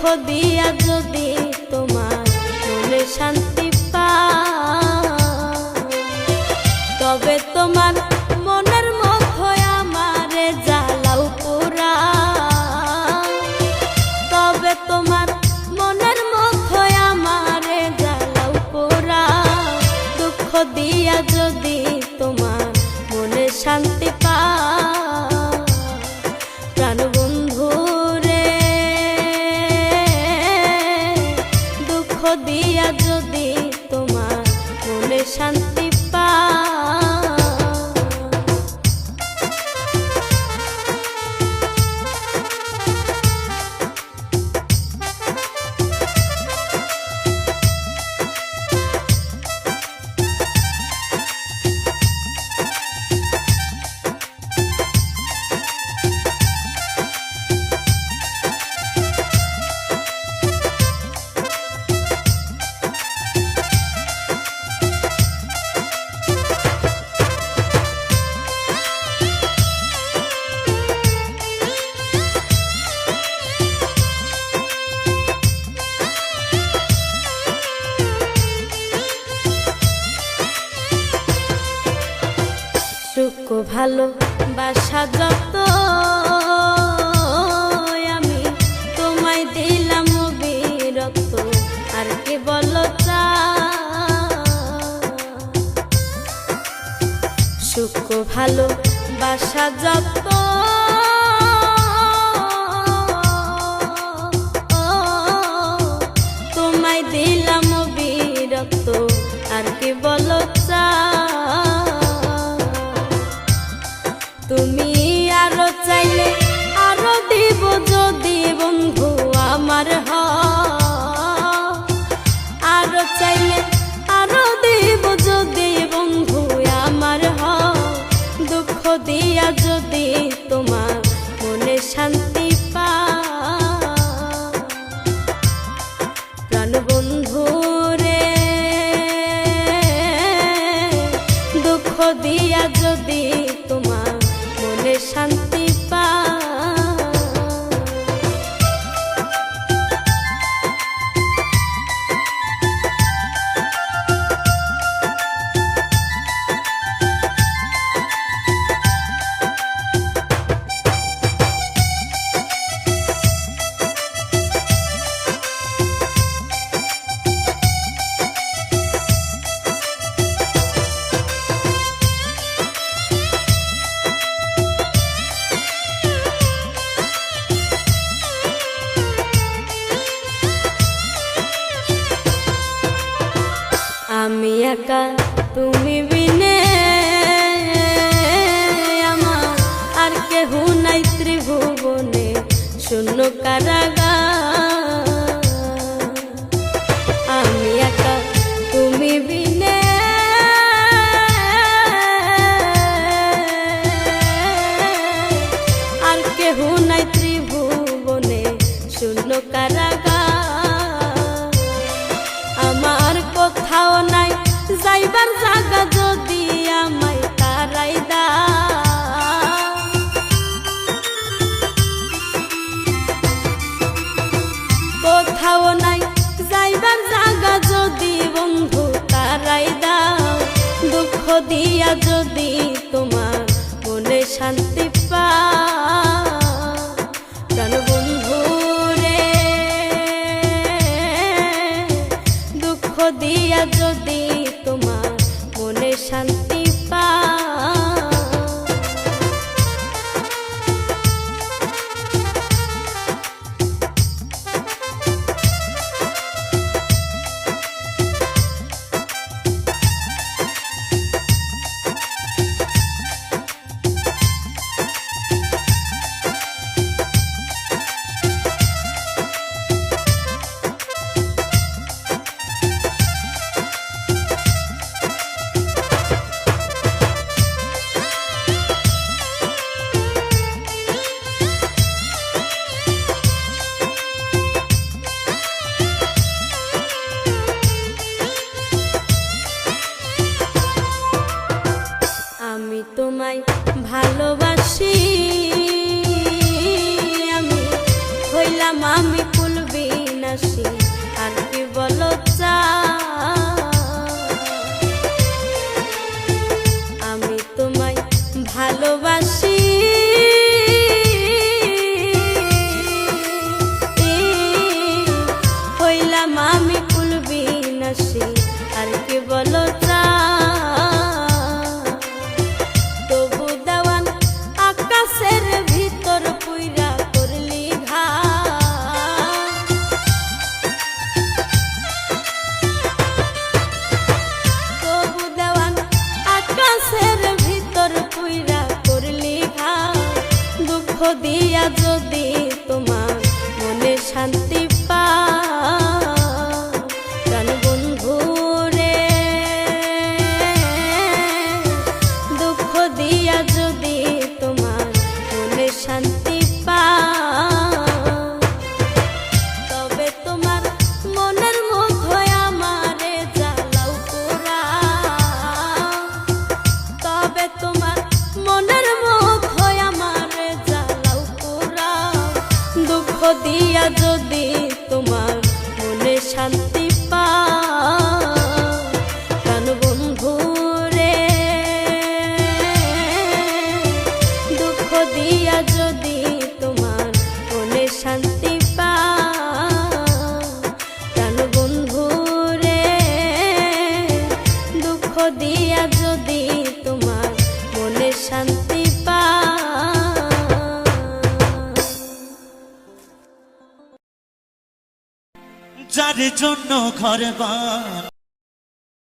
দেখা দিয়া যদি তোমার মনে শান্ত সুখ ভালো বাসা যত আমি তোমায় দিলাম বিরক্ত আর কি বলো সুখ ভালো বাসা যত তোমায় দিলাম তুমি আরও চাইলে, আরও দিব যদি বন্ধু আমার হ আরও চাইলে, আরও দিব যদি বন্ধু আমার হ দুঃখ দিয়া যদি তোমার মনে শান্তি পা প্রাণ বন্ধু রে, দুঃখ দিয়া যদি তোমার শান্তি আমি একা তুমি বিনে। আমার আর কেহ নাই ত্রিভুবনে শূন্য কারাগা যাইবার জায়গা যদি আমায় তারাই দা। কোথাও নাই যাইবার জায়গা যদি বন্ধু তারাই দুঃখ দিয়া যদি তোমার মনে শান্তি পা। দিয়া যদি দিয়া যদি তোমার মনে শান্তি দিয়া যদি তোমার মনে শান্তি পা যার জন্য ঘর বা